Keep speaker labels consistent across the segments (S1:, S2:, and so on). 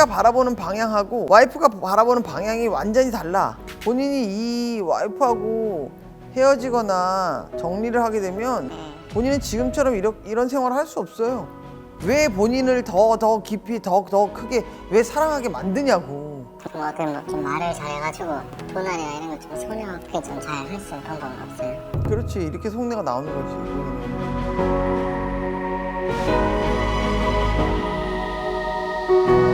S1: 자기가 바라보는 방향하고 와이프가 바라보는 방향이 완전히 달라. 본인이 이 와이프하고 헤어지거나 정리를 하게 되면 본인은 지금처럼 이런, 이런 생활을 할 수 없어요. 왜 본인을 더, 더 깊이, 더, 더 크게 왜 사랑하게 만드냐고.
S2: 뭐 어떻게 뭐좀 말을 잘해가지고 도날이나 이런 거좀 소녀롭게 좀 잘 할 수 있는 방법은 없어요?
S1: 그렇지. 이렇게 속내가 나오는 거지. 본인은.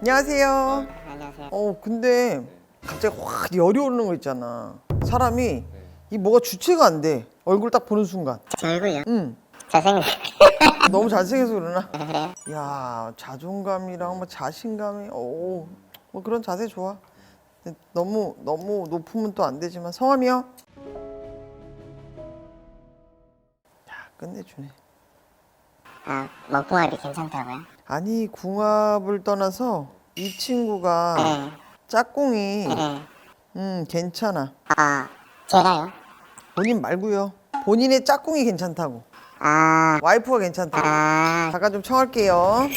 S1: 안녕하세요.
S2: 안녕하세요.
S1: 어 근데 갑자기 확 열이 오르는 거 있잖아. 사람이 이 뭐가 주체가 안 돼. 얼굴 딱 보는 순간.
S2: 제 얼굴요?
S1: 응.
S2: 잘생겼어요.
S1: 너무 잘생겨서 그러나?
S2: 그래요?
S1: 야 자존감이랑 뭐 자신감이 오, 뭐 그런 자세 좋아. 근데 너무 너무 높으면 또 안 되지만 성함이요? 야 끝내주네.
S2: 아 먹궁합이 괜찮다고요?
S1: 아니 궁합을 떠나서 이 친구가
S2: 네.
S1: 짝꿍이
S2: 네.
S1: 음 괜찮아.
S2: 아 제가요?
S1: 본인 말고요. 본인의 짝꿍이 괜찮다고.
S2: 아,
S1: 와이프가 괜찮다고.
S2: 아,
S1: 잠깐 좀 청할게요.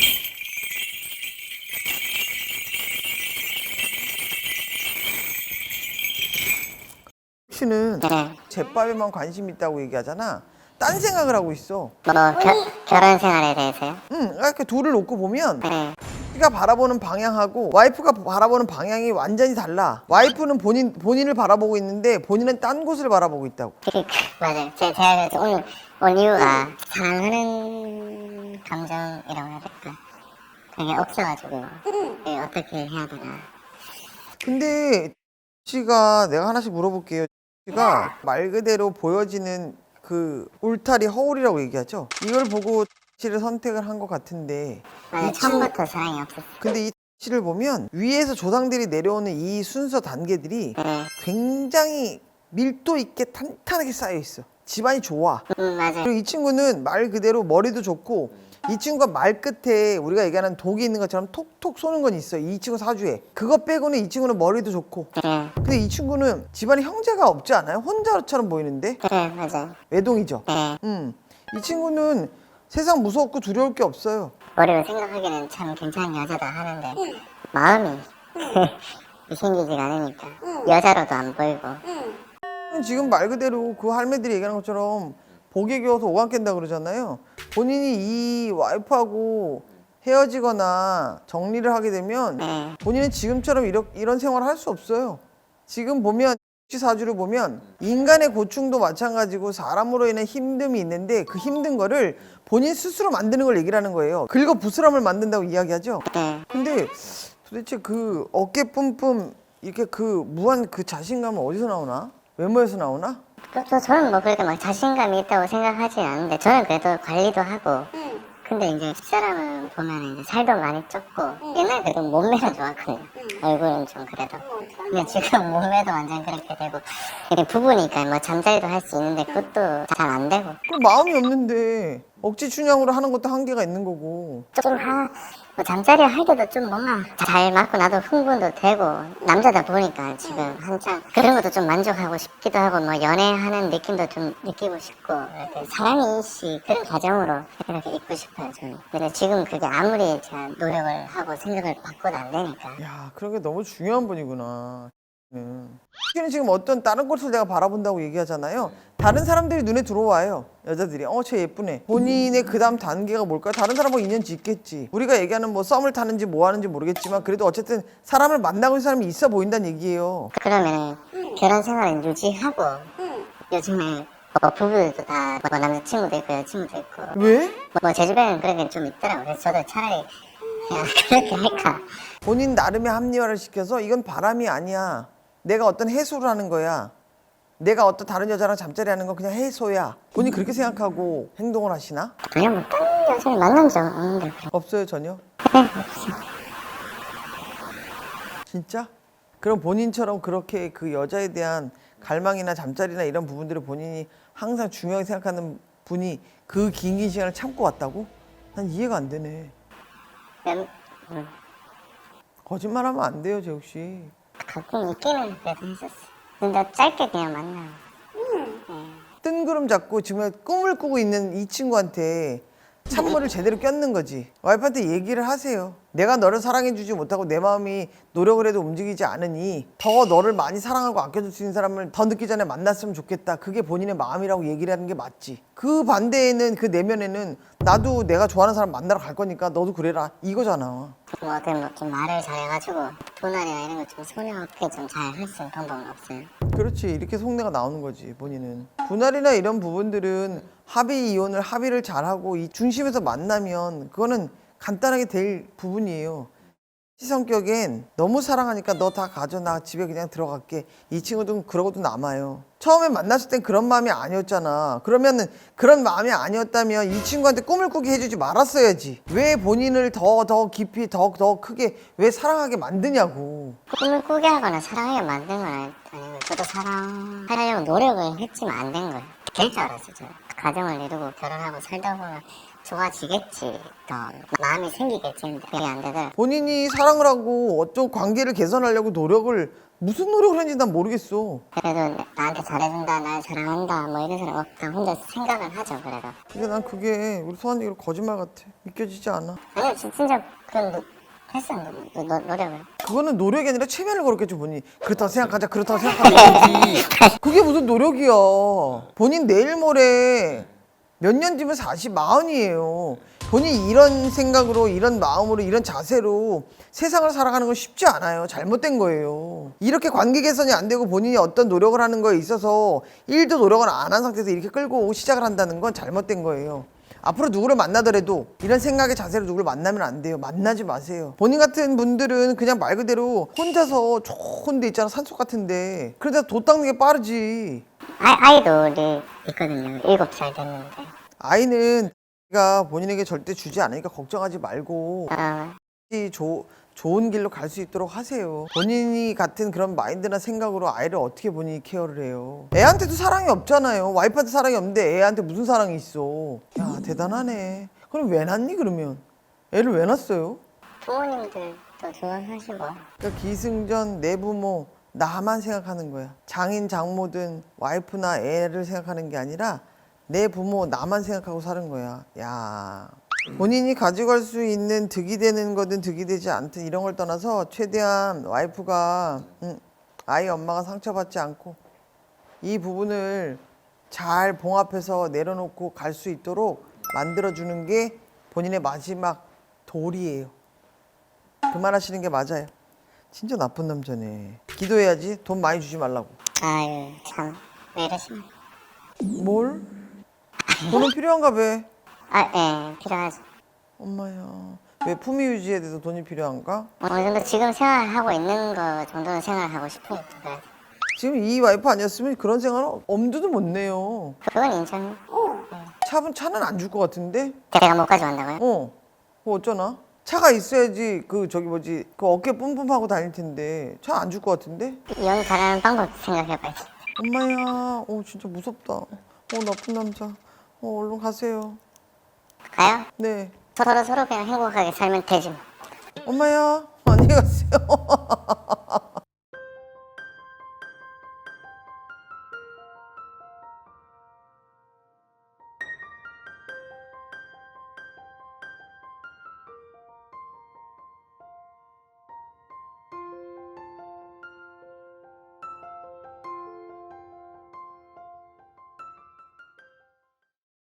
S1: 씨는
S2: 네.
S1: 제밥에만 관심 있다고 얘기하잖아. 딴 생각을 하고 있어.
S2: 뭐 겨, 결혼 생활에 대해서요?
S1: 응, 이렇게 둘을 놓고 보면
S2: 네.
S1: 자기가 바라보는 방향하고 와이프가 바라보는 방향이 완전히 달라. 와이프는 본인 본인을 바라보고 있는데 본인은 딴 곳을 바라보고 있다고.
S2: 그, 그, 맞아요. 제, 제가 그래서 오늘 온 이유가 사랑하는 감정이라고 해야 될까? 그게 없어가지고 이게 어떻게 해야 되나?
S1: 근데 씨가 내가 하나씩 물어볼게요. 씨가 말 그대로 보여지는 그 울타리 허울이라고 얘기하죠. 이걸 보고 씨를 선택을 한 것 같은데
S2: 맞아요.
S1: 이 친구
S2: 처음부터 사랑이 없었어요.
S1: 근데 이 씨를 보면 위에서 조상들이 내려오는 이 순서 단계들이
S2: 네.
S1: 굉장히 밀도 있게 탄탄하게 쌓여 있어. 집안이 좋아.
S2: 음, 맞아요.
S1: 그리고 이 친구는 말 그대로 머리도 좋고 이 친구가 말 끝에 우리가 얘기하는 독이 있는 것처럼 톡톡 쏘는 건 있어. 이 친구 사주에. 그거 빼고는 이 친구는 머리도 좋고.
S2: 네.
S1: 근데 이 친구는 집안에 형제가 없지 않아요? 혼자처럼 보이는데
S2: 그래, 맞아요.
S1: 외동이죠.
S2: 네.
S1: 음. 이 친구는 세상 무섭고 두려울 게 없어요.
S2: 머리로 생각하기는 참 괜찮은 여자다 하는데 마음이 생기지가 않으니까 여자로도 안 보이고
S1: 지금 말 그대로 그 할매들이 얘기하는 것처럼 복에 겨워서 오간 깬다 그러잖아요. 본인이 이 와이프하고 헤어지거나 정리를 하게 되면
S2: 네.
S1: 본인은 지금처럼 이런, 이런 생활을 할 수 없어요. 지금 보면 사주를 보면 인간의 고충도 마찬가지고 사람으로 인한 힘듦이 있는데 그 힘든 거를 본인 스스로 만드는 걸 얘기를 하는 거예요. 긁어 부스럼을 만든다고 이야기하죠.
S2: 네.
S1: 근데 도대체 그 어깨 뿜뿜 이렇게 그 무한 그 자신감은 어디서 나오나? 외모에서 나오나?
S2: 또, 또 저는 뭐 그렇게 막 자신감이 있다고 생각하진 않는데 저는 그래도 관리도 하고 근데 이제 집사람은 보면 이제 살도 많이 쪘고 옛날 그래도 몸매가 좋았거든요. 얼굴은 좀 그래도. 근데 지금 몸매도 완전 그렇게 되고 이게 부부니까 뭐 잠자리도 할 수 있는데 그것도 잘 안 되고.
S1: 그 마음이 없는데 억지 춘향으로 하는 것도 한계가 있는 거고.
S2: 조금 하, 뭐 잠자리 할 때도 좀 뭔가 잘 맞고 나도 흥분도 되고 남자다 보니까 지금 한창 그런 것도 좀 만족하고 싶기도 하고 뭐 연애하는 느낌도 좀 느끼고 싶고 사랑이 씨 그런 가정으로 이렇게 있고 싶어요 저는. 근데 지금 그게 아무리 제가 노력을 하고 생각을 바꿔도 안 되니까.
S1: 야, 그런 게 너무 중요한 분이구나. 는 지금 어떤 다른 것을 내가 바라본다고 얘기하잖아요. 다른 사람들이 눈에 들어와요. 여자들이 어, 쟤 예쁘네. 본인의 그 다음 단계가 뭘까요? 다른 사람하고 인연지 있겠지. 우리가 얘기하는 뭐 썸을 타는지 뭐 하는지 모르겠지만 그래도 어쨌든 사람을 만나고 있는 사람이 있어 보인다는 얘기예요.
S2: 그러면 결혼 생활을 유지하고 요즘에 뭐 부부들도 다뭐 남자친구도 있고 여자친구도 있고
S1: 왜?
S2: 뭐 제 주변에는 그런 게 좀 있더라고요. 그래서 저도 차라리 그냥 그렇게 할까.
S1: 본인 나름의 합리화를 시켜서 이건 바람이 아니야. 내가 어떤 해소를 하는 거야. 내가 어떤 다른 여자랑 잠자리 하는 건 그냥 해소야. 본인 그렇게 생각하고 행동을 하시나?
S2: 그냥 뭐딴 여자를 만난 적 없는데.
S1: 없어요 전혀.
S2: 네.
S1: 진짜? 그럼 본인처럼 그렇게 그 여자에 대한 갈망이나 잠자리나 이런 부분들을 본인이 항상 중요하게 생각하는 분이 그 긴 긴 시간을 참고 왔다고? 난 이해가 안 되네.
S2: 면- 음,
S1: 거짓말하면 안 돼요, 재욱 씨.
S2: 가끔 있기는 그래도 했었어. 근데 짧게 그냥 만나.
S1: 뜬구름 잡고 지금 꿈을 꾸고 있는 이 친구한테 찬물을 제대로 꼈는 거지. 와이프한테 얘기를 하세요. 내가 너를 사랑해주지 못하고 내 마음이 노력을 해도 움직이지 않으니 더 너를 많이 사랑하고 아껴줄 수 있는 사람을 더 늦기 전에 만났으면 좋겠다. 그게 본인의 마음이라고 얘기를 하는 게 맞지. 그 반대에는 그 내면에는 나도 내가 좋아하는 사람 만나러 갈 거니까 너도 그래라 이거잖아.
S2: 뭐 어떻게 뭐좀 말을 잘해가지고 도날이나 이런 거좀 손해 없게 좀 잘 할 수 있는 방법은 없어요?
S1: 그렇지. 이렇게 속내가 나오는 거지 본인은. 분할이나 이런 부분들은 합의 이혼을 합의를 잘하고 이 중심에서 만나면 그거는 간단하게 될 부분이에요. 시 성격엔 너무 사랑하니까 너 다 가져 나 집에 그냥 들어갈게 이 친구도 그러고도 남아요 처음에 만났을 땐 그런 마음이 아니었잖아 그러면은 그런 마음이 아니었다면 이 친구한테 꿈을 꾸게 해주지 말았어야지 왜 본인을 더 더 깊이 더 더 크게 왜 사랑하게 만드냐고
S2: 꿈을 꾸게 하거나 사랑하게 만든 건 아니- 아니고 저도 사랑하려고 노력을 했지만 안 된 거예요. 될 줄 알았어요. 저. 가정을 이루고 결혼하고 살다 보면 좋아지겠지. 더 마음이 생기겠지. 근데 그게 안 되더라고요.
S1: 본인이 사랑을 하고 어떤 관계를 개선하려고 노력을 무슨 노력을 했는지 난 모르겠어.
S2: 그래도 나한테 잘해준다, 날 사랑한다, 뭐 이런 사람 없다. 혼자 생각은 하죠, 그래도.
S1: 근데 난 그게 우리 소환이 로 거짓말 같아. 믿겨지지 않아.
S2: 아니요, 진- 진짜 그런 노, 했어요, 노, 노, 노력을.
S1: 그거는 노력이 아니라 체면을 걸었겠지 본인이. 그렇다고 생각하자. 그렇다고 생각하면 되지. 그게 무슨 노력이야. 본인 내일 모레 몇 년 뒤면 40, 마흔이에요. 본인이 이런 생각으로 이런 마음으로 이런 자세로 세상을 살아가는 건 쉽지 않아요. 잘못된 거예요. 이렇게 관계 개선이 안 되고 본인이 어떤 노력을 하는 거에 있어서 일도 노력을 안 한 상태에서 이렇게 끌고 시작을 한다는 건 잘못된 거예요. 앞으로 누구를 만나더라도 이런 생각의 자세로 누구를 만나면 안 돼요. 만나지 마세요. 본인 같은 분들은 그냥 말 그대로 혼자서 좋은 데 있잖아. 산속 같은데. 그러다 도 닦는 게 빠르지.
S2: 아, 아이돌이 있거든요. 일곱 살 됐는데.
S1: 아이는 가 본인에게 절대 주지 않으니까 걱정하지 말고
S2: 어,
S1: 조, 좋은 길로 갈 수 있도록 하세요. 본인이 같은 그런 마인드나 생각으로 아이를 어떻게 본인이 케어를 해요. 애한테도 사랑이 없잖아요. 와이프한테 사랑이 없는데 애한테 무슨 사랑이 있어. 야 대단하네. 그럼 왜 낳니 그러면? 애를 왜 낳았어요?
S2: 부모님들도 좋아하시고.
S1: 그러니까 기승전 내 부모 나만 생각하는 거야. 장인 장모든 와이프나 애를 생각하는 게 아니라 내 부모 나만 생각하고 사는 거야. 야. 본인이 가져갈 수 있는 득이 되는 거든 득이 되지 않든 이런 걸 떠나서 최대한 와이프가 음, 아이 엄마가 상처받지 않고 이 부분을 잘 봉합해서 내려놓고 갈 수 있도록 만들어주는 게 본인의 마지막 도리예요. 그만하시는 게 맞아요. 진짜 나쁜 남자네. 기도해야지. 돈 많이 주지 말라고.
S2: 아유, 참. 왜 이러시면.
S1: 뭘? 돈은 필요한가 봐.
S2: 아, 예, 필요하죠.
S1: 엄마야. 왜 품위 유지에 대해서 돈이 필요한가?
S2: 어느 정도 지금 생활하고 있는 거 정도는 생활하고 싶으니까. 그래.
S1: 지금 이 와이프 아니었으면 그런 생활 엄두도 못 내요.
S2: 그건 인정.
S1: 차분 차는 안 줄 것 같은데?
S2: 제가 못 가져간다고요?
S1: 어. 뭐 어쩌나? 차가 있어야지 그 저기 뭐지 그 어깨 뿜뿜하고 다닐 텐데 차 안 줄 것 같은데?
S2: 이혼 가능한 방법 생각해봐야지.
S1: 엄마야. 어 진짜 무섭다. 어 나쁜 남자. 어 얼른 가세요.
S2: 가요?
S1: 네.
S2: 서로 서로 그냥 행복하게 살면 되지. 뭐.
S1: 엄마야 안녕히 가세요.